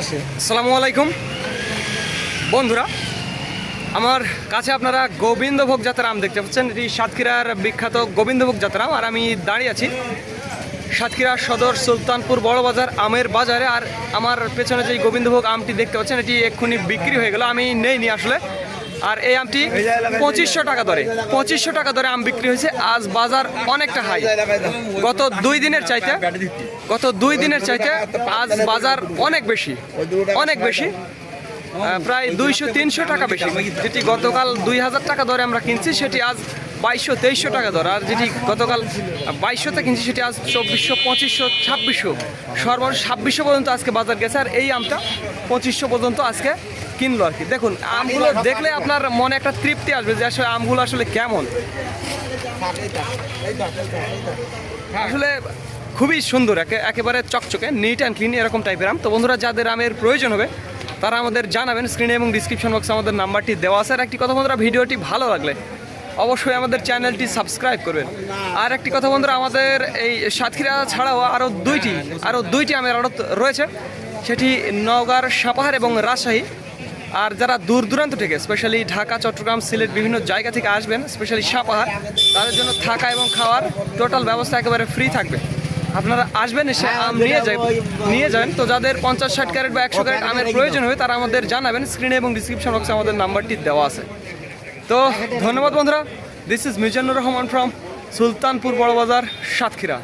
আসে? আলাইকুম। বন্ধুরা, আমার কাছে আপনারা গোবিন্দভোগ যাত্রা আম দেখতে পাচ্ছেন। এটি সাতক্ষীরার বিখ্যাত গোবিন্দভোগ যাত্রা আর আমি দাঁড়িয়ে আছি সাতক্ষীরা সদর সুলতানপুর বড় বাজার আমের বাজারে। আর আমার পেছনে যে গোবিন্দভোগ আমটি দেখতে পাচ্ছেন, এটি এক্ষুনি বিক্রি হয়ে গেল। আমি নেইনি আসলে। আর এই আমটি পঁচিশশো টাকা দরে। পঁচিশশো টাকা দরে আম বিক্রি হয়েছে। আজ বাজার অনেকটা হাই। গত দুই দিনের চাইতে গত দুই দিনের চাইতে আজ বাজার অনেক বেশি। অনেক বেশি। প্রায় দুইশো, তিনশো টাকা বেশি। যেটি গতকাল দুই হাজার টাকা দরে আমরা কিনছি, সেটি আজ বাইশশো, তেইশশো টাকা দর। আর যেটি গতকাল বাইশশোতে কিনছি, সেটি আজ চব্বিশশো, পঁচিশশো, ছাব্বিশশো সর্বোচ্চ ছাব্বিশশো পর্যন্ত আজকে বাজার গেছে। আর এই আমটা পঁচিশশো পর্যন্ত আজকে কিনলো আর কি। দেখুন আমগুলো দেখলে আপনার মনে একটা তৃপ্তি আসবে যে আসলে আমগুলো আসলে কেমন। আসলে খুবই সুন্দর একে একেবারে চকচকে নিট অ্যান্ড ক্লিন এরকম টাইপের আম। তো বন্ধুরা যাদের আমের প্রয়োজন হবে তারা আমাদের জানাবেন স্ক্রিনে এবং ডিসক্রিপশন বক্সে আমাদের নাম্বারটি দেওয়া আছে। আর একটি কথা বন্ধুরা ভিডিওটি ভালো লাগলে অবশ্যই আমাদের চ্যানেলটি সাবস্ক্রাইব করবেন। আর একটি কথা বন্ধুরা আমাদের এই সাতক্ষীরা ছাড়াও আরও দুইটি আরও দুইটি আমের আড়ত রয়েছে। সেটি নওগাঁর সাপাহার এবং রাজশাহী। আর যারা দূর দূরান্ত থেকে স্পেশালি ঢাকা চট্টগ্রাম সিলেট বিভিন্ন জায়গা থেকে আসবেন স্পেশালি সাপাহার তাদের জন্য থাকা এবং খাওয়ার টোটাল ব্যবস্থা একেবারে ফ্রি থাকবে। আপনারা আসবেন এসে আম নিয়ে যাবেন নিয়ে যাবেন তো যাদের পঞ্চাশ ষাট ক্যারেট বা একশো ক্যারেট আমের প্রয়োজন হবে তারা আমাদের জানাবেন। স্ক্রিনে এবং ডিসক্রিপশন বক্সে আমাদের নাম্বারটি দেওয়া আছে। তো ধন্যবাদ বন্ধুরা। This is Mizanur Rahman from Sultanpur Barabazar Satkhira.